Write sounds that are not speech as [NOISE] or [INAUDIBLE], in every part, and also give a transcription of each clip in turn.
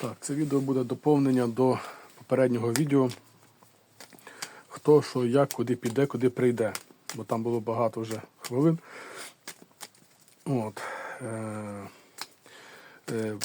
Так, це відео буде доповнення до попереднього відео. Хто, що, як, куди піде, куди прийде. Бо там було багато вже хвилин. От. Е, е,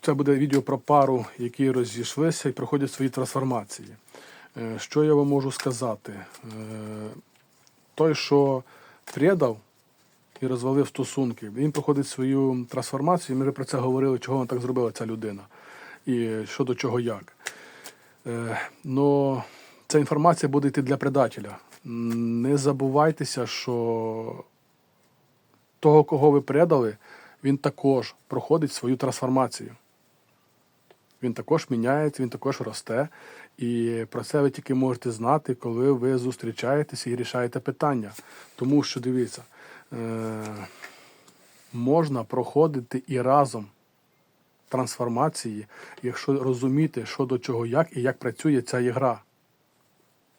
це буде відео про пару, які розійшлися і проходять свої трансформації. Е, що я вам можу сказати? Той, що предав і розвалив стосунки, він проходить свою трансформацію. Ми вже про це говорили, чого вона так зробила ця людина. І що до чого як. Е, но ця інформація буде йти для предателя. Не забувайтеся, що того, кого ви предали, він також проходить свою трансформацію. Він також міняється, він також росте. І про це ви тільки можете знати, коли ви зустрічаєтеся і рішаєте питання. Тому що дивіться, е- можна проходити і разом трансформації, якщо розуміти, що до чого як і як працює ця ігра.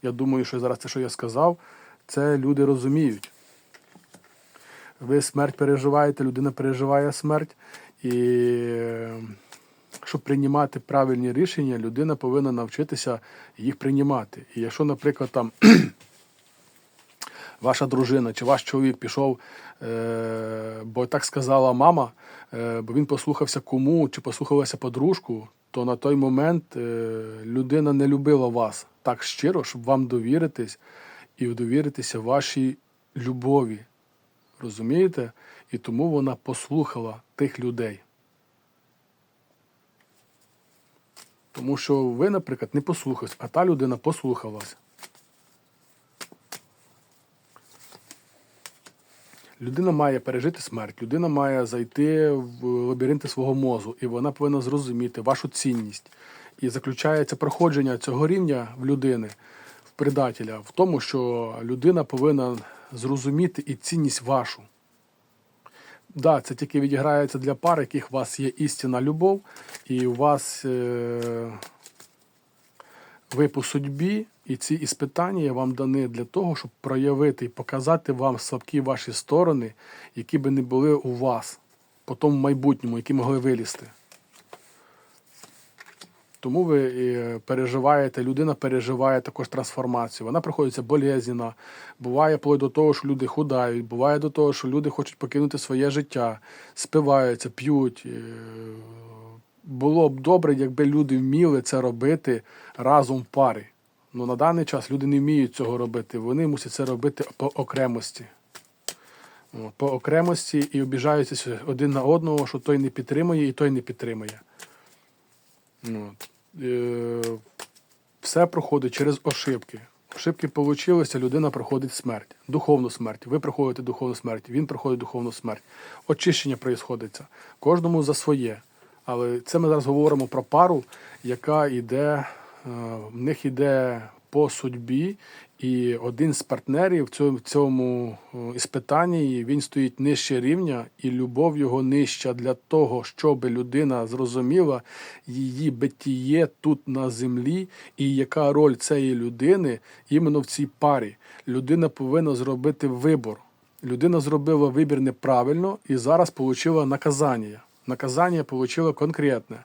Я думаю, що зараз те, що я сказав, це люди розуміють. Ви смерть переживаєте, людина переживає смерть. І щоб приймати правильні рішення, людина повинна навчитися їх приймати. І якщо, наприклад, там [CLEARS THROAT] ваша дружина чи ваш чоловік пішов, е, бо так сказала мама, бо він послухався кому чи послухалася подружку, то на той момент е, людина не любила вас так щиро, щоб вам довіритись і довіритися вашій любові. Розумієте? І тому вона послухала тих людей. Тому що ви, наприклад, не послухались, а та людина послухалась. Людина має пережити смерть, людина має зайти в лабіринти свого мозу, і вона повинна зрозуміти вашу цінність. І заключається проходження цього рівня в людини, в предателя, в тому, що людина повинна зрозуміти і цінність вашу. Да, це тільки відіграється для пар, яких у вас є істинна любов, і у вас е, ви по судьбі, і ці іспитання вам дані для того, щоб проявити і показати вам слабкі ваші сторони, які би не були у вас по тому майбутньому, які могли вилізти. Тому ви е, переживаєте, людина переживає також трансформацію. Вона проходиться болезненно. Буває вплоть до того, що люди худають, буває до того, що люди хочуть покинути своє життя, спиваються, п'ють. Е, Було б добре, якби люди вміли це робити разом в парі. Ну на даний час люди не вміють цього робити. Вони мусять це робити по окремості. По окремості і обіжаються один на одного, що той не підтримує і той не підтримує. От. Е, Все проходить через ошибки. Ошибки получилися, людина проходить смерть, духовну смерть. Ви проходите духовну смерть, він проходить духовну смерть. Очищення відбувається. Кожному за своє. Але це ми зараз говоримо про пару, яка йде, в них йде по судьбі, і один з партнерів в цьому, цьому е, іспитанні він стоїть нижче рівня, і любов його нижча для того, щоб людина зрозуміла її битіє тут на землі, і яка роль цієї людини іменно в цій парі. Людина повинна зробити вибор. Людина зробила вибір неправильно і зараз отримала наказання. Наказання отримала конкретне.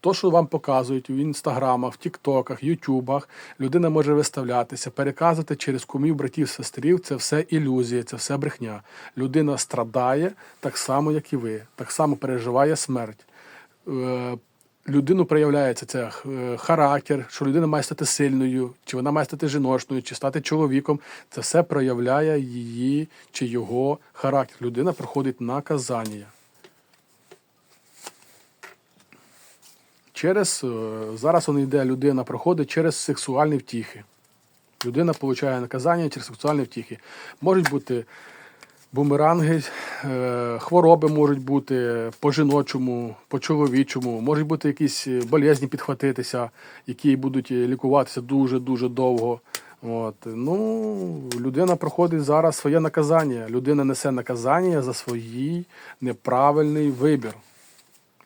То, що вам показують в інстаграмах, в тіктоках, ютубах, людина може виставлятися, переказувати через кумів, братів, сестрів. Це все ілюзія, це все брехня. Людина страдає так само, як і ви, так само переживає смерть. Е, Людину проявляється це характер, що людина має стати сильною, чи вона має стати жіночною, чи стати чоловіком. Це все проявляє її чи його характер. Людина проходить наказання. Через е, зараз он йде, людина проходить через сексуальні втіхи. Людина отримує наказання через сексуальні втіхи. Можуть бути бумеранги, е, хвороби можуть бути по жіночому, по чоловічому, можуть бути якісь болезні підхватитися, які будуть лікуватися дуже-дуже довго. От. Ну, людина проходить зараз своє наказання. Людина несе наказання за свій неправильний вибір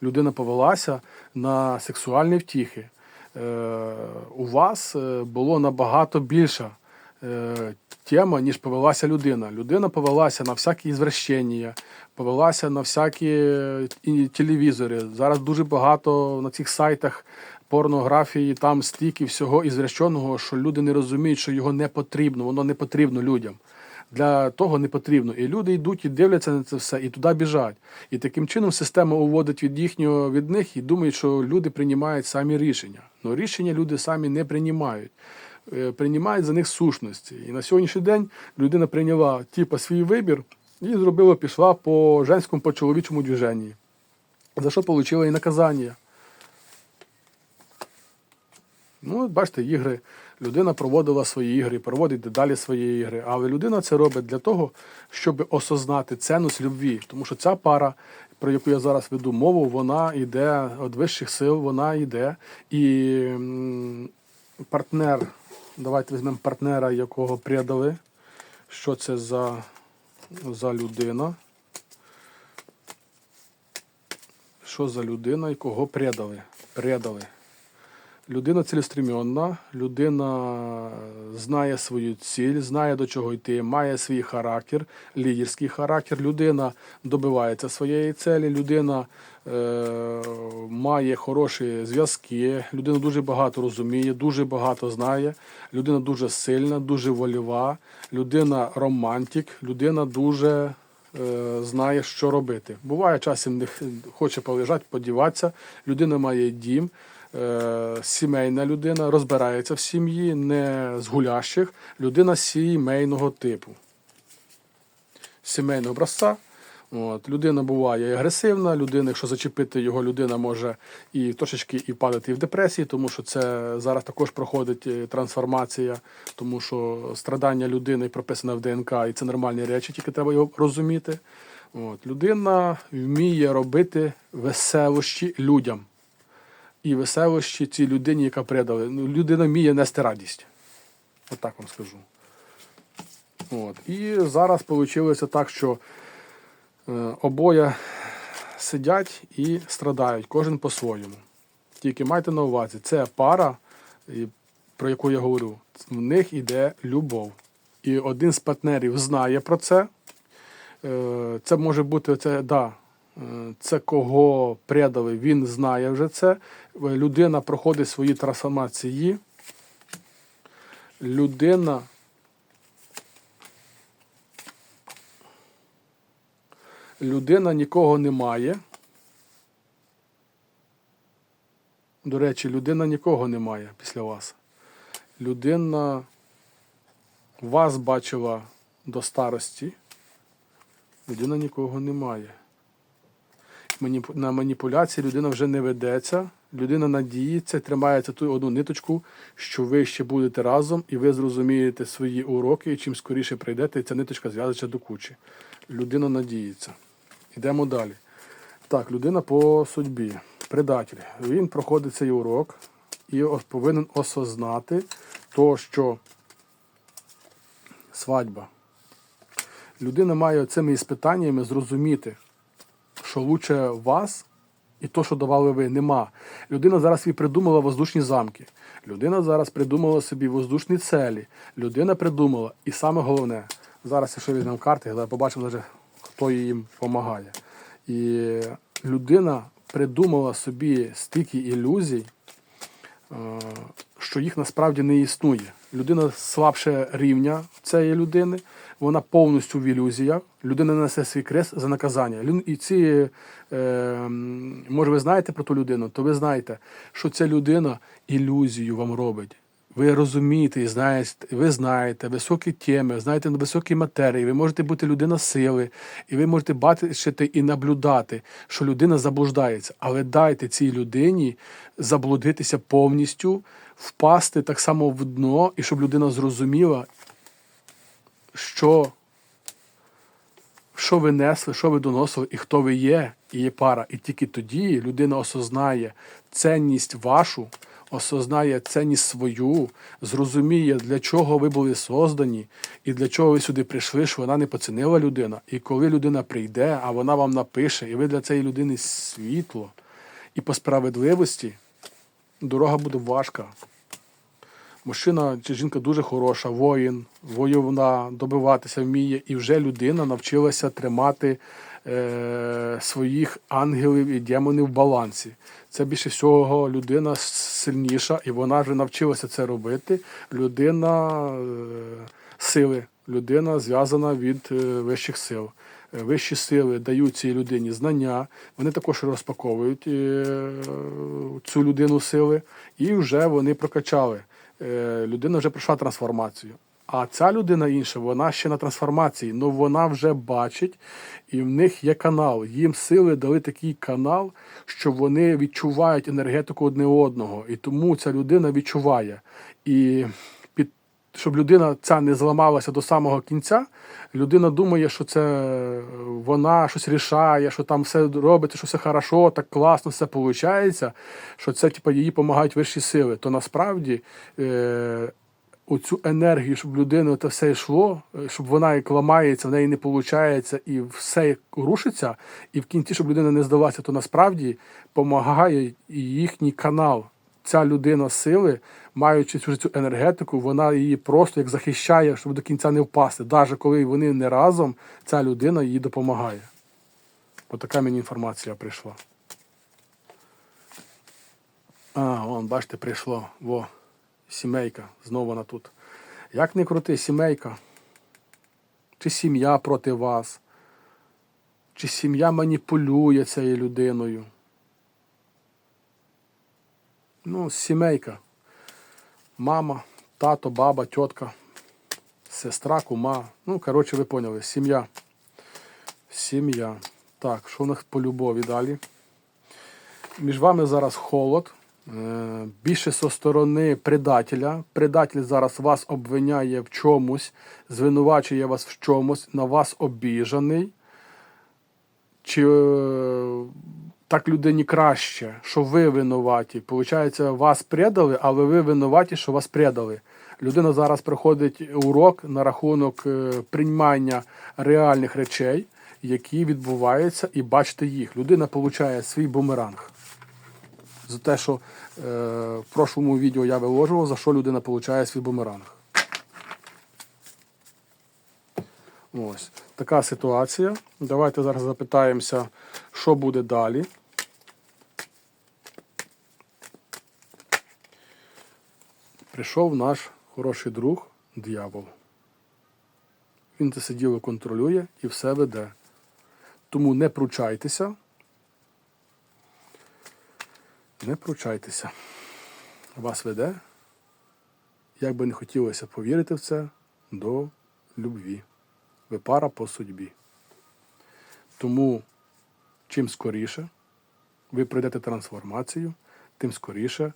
людина повелася на сексуальні втіхи. Е, у вас е, було набагато більше тема, ніж повелася людина. Людина повелася на всякі ізвращення, повелася на всякі е, телевізори. Зараз дуже багато на цих сайтах порнографії, там стільки всього ізвращеного, що люди не розуміють, що його не потрібно, воно не потрібно людям. Для того не потрібно. І люди йдуть і дивляться на це все, і туди біжать. І таким чином система уводить від їхнього від них і думають, що люди приймають самі рішення. Ну рішення люди самі не приймають. Е, Приймають за них сущності. І на сьогоднішній день людина прийняла типу, свій вибір і зробила, пішла по женському, по чоловічому движенні. За що отримала і наказання. Ну, бачите, ігри. Людина проводила свої ігри, проводить далі свої ігри. Але людина це робить для того, щоб осознати цінність любві. Тому що ця пара, про яку я зараз веду мову, вона йде від вищих сил, вона йде. І партнер, давайте візьмемо партнера, якого предали. Що це за, за людина? Що за людина, якого предали? Предали. Людина цілеспрямована, людина знає свою ціль, знає до чого йти, має свій характер, лідерський характер. Людина добивається своєї цілі, людина е, має хороші зв'язки, людина дуже багато розуміє, дуже багато знає, людина дуже сильна, дуже вольова, людина романтик, людина дуже е, знає, що робити. Буває часом не хоче полежати, подіватися, людина має дім е, сімейна людина, розбирається в сім'ї, не з гулящих, людина сімейного типу. Сімейного образця. От, людина буває агресивна, людина, якщо зачепити його, людина може і трошечки і падати в депресії, тому що це зараз також проходить е, трансформація, тому що страдання людини прописане в ДНК, і це нормальні речі, тільки треба його розуміти. От, людина вміє робити веселощі людям і веселощі цій людині, яка предала. Ну, людина вміє нести радість. От так вам скажу. От. І зараз вийшло так, що е, обоє сидять і страдають, кожен по-своєму. Тільки майте на увазі, це пара, про яку я говорю, в них йде любов. І один з партнерів знає про це. Е, Це може бути це, да, це кого предали, він знає вже це. Людина проходить свої трансформації. Людина. Людина нікого не має. До речі, людина нікого не має після вас. Людина вас бачила до старості. Людина нікого не має. На маніпуляції людина вже не ведеться, людина надіється, тримається ту одну ниточку, що ви ще будете разом і ви зрозумієте свої уроки, і чим скоріше прийдете, і ця ниточка зв'яжеться до кучі. Людина надіється. Йдемо далі. Так, людина по судьбі. Предатель. Він проходить цей урок і повинен осознати то, що свадьба. Людина має цими іспитаннями зрозуміти, що лучше вас і то, що давали ви, нема. Людина зараз собі придумала воздушні замки. Людина зараз придумала собі воздушні целі. Людина придумала, і саме головне, зараз, якщо візьмемо карти, побачимо, навіть, хто їм допомагає. І людина придумала собі стільки ілюзій, е, що їх насправді не існує. Людина слабше рівня цієї людини, вона повністю в ілюзіях. Людина несе свій крест за наказання. І ці, е, може, ви знаєте про ту людину, то ви знаєте, що ця людина ілюзію вам робить. Ви розумієте і знаєте, ви знаєте високі теми, знаєте високі матерії, ви можете бути людина сили, і ви можете бачити і наблюдати, що людина заблуждається. Але дайте цій людині заблудитися повністю, впасти так само в дно, і щоб людина зрозуміла, що, що ви несли, що ви доносили, і хто ви є, і є пара. І тільки тоді людина осознає цінність вашу, осознає цінність свою, зрозуміє, для чого ви були создані, і для чого ви сюди прийшли, що вона не поцінила людина. І коли людина прийде, а вона вам напише, і ви для цієї людини світло, і по справедливості дорога буде важка. Мужчина чи жінка дуже хороша, воїн, воювна, добиватися вміє, і вже людина навчилася тримати е, своїх ангелів і демонів в балансі. Це більше всього людина сильніша, і вона вже навчилася це робити. Людина е, сили, людина зв'язана від е, вищих сил. Е, Вищі сили дають цій людині знання, вони також розпаковують е, цю людину сили, і вже вони прокачали. Е, Людина вже пройшла трансформацію. А ця людина інша, вона ще на трансформації, але вона вже бачить, і в них є канал. Їм сили дали такий канал, що вони відчувають енергетику одне одного. І тому ця людина відчуває. І щоб людина ця не зламалася до самого кінця, людина думає, що це вона щось рішає, що там все робиться, що все хорошо, так класно, все виходить, що це типу, їй допомагають вищі сили. То насправді. Е- оцю енергію, щоб людину це все йшло, е, щоб вона як ламається, в неї не виходить, і все рушиться, і в кінці, щоб людина не здалася, то насправді допомагає їхній канал. Ця людина сили, маючи цю, цю енергетику, вона її просто як захищає, щоб до кінця не впасти. Навіть коли вони не разом, ця людина їй допомагає. Отака мені інформація прийшла. А, вон, бачите, прийшло. Во. Сімейка, знову вона тут. Як не крути, сімейка? Чи сім'я проти вас? Чи сім'я маніпулює цією людиною? Ну, сімейка. Мама, тато, баба, тітка, сестра, кума. Ну, коротше, ви поняли, сім'я. Сім'я. Так, що в нас по любові далі? Між вами зараз холод. Е, Більше со сторони предателя. Предатель зараз вас обвиняє в чомусь, звинувачує вас в чомусь, на вас обіжаний. Чи е, так людині краще, що ви винуваті? Получається, вас предали, але ви винуваті, що вас предали. Людина зараз проходить урок на рахунок е, приймання реальних речей, які відбуваються, і бачите їх. Людина получає свій бумеранг за те, що е, в прошлому відео я виложував, за що людина отримує свій бумеранг. Ось така ситуація. Давайте зараз запитаємося, що буде далі. Прийшов наш хороший друг дьявол. Він це сиділо контролює і все веде. Тому не пручайтеся. Не пручайтеся. Вас веде, як би не хотілося повірити в це, до любві. Ви пара по судьбі. Тому чим скоріше ви пройдете трансформацію, тим скоріше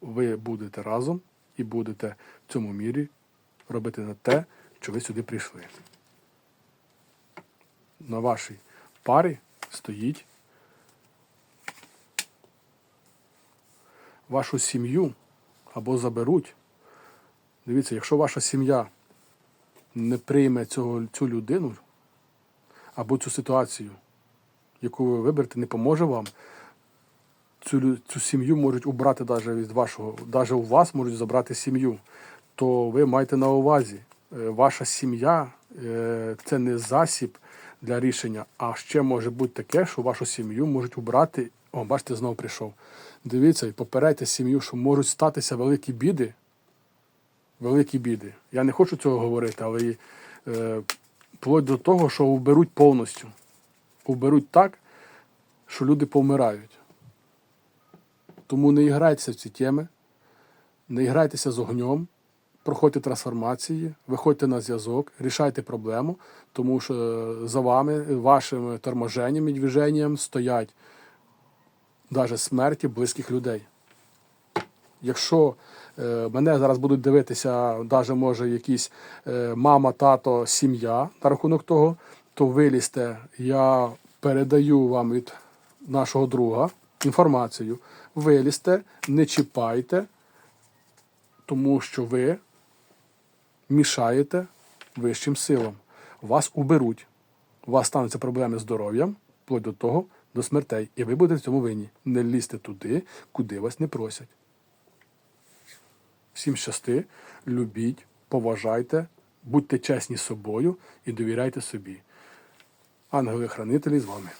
ви будете разом і будете в цьому мірі робити на те, що ви сюди прийшли. На вашій парі стоїть вашу сім'ю або заберуть. Дивіться, якщо ваша сім'я не прийме цього, цю людину або цю ситуацію, яку ви виберете, не поможе вам, цю, цю сім'ю можуть убрати навіть від вашого, навіть у вас можуть забрати сім'ю, то ви маєте на увазі, е, ваша сім'я е, це не засіб для рішення, а ще може бути таке, що вашу сім'ю можуть убрати. О, бачите, знову прийшов. Дивіться, і попередьте сім'ю, що можуть статися великі біди. Великі біди. Я не хочу цього говорити, але е, вплоть до того, що вберуть повністю. Вберуть так, що люди повмирають. Тому не грайтеся в ці теми, не грайтеся з огнем, проходьте трансформації, виходьте на зв'язок, рішайте проблему, тому що е, за вами, вашим торможенням і движенням стоять навіть смерті близьких людей. Якщо мене зараз будуть дивитися, навіть може якісь е, мама, тато, сім'я на рахунок того, то вилізьте, я передаю вам від нашого друга інформацію. Вилізьте, не чіпайте, тому що ви мішаєте вищим силам. Вас уберуть, у вас стануться проблеми з здоров'ям, вплоть до того, до смертей. І ви будете в цьому винні. Не лізьте туди, куди вас не просять. Всім щасти, любіть, поважайте, будьте чесні з собою і довіряйте собі. Ангели-хранителі з вами.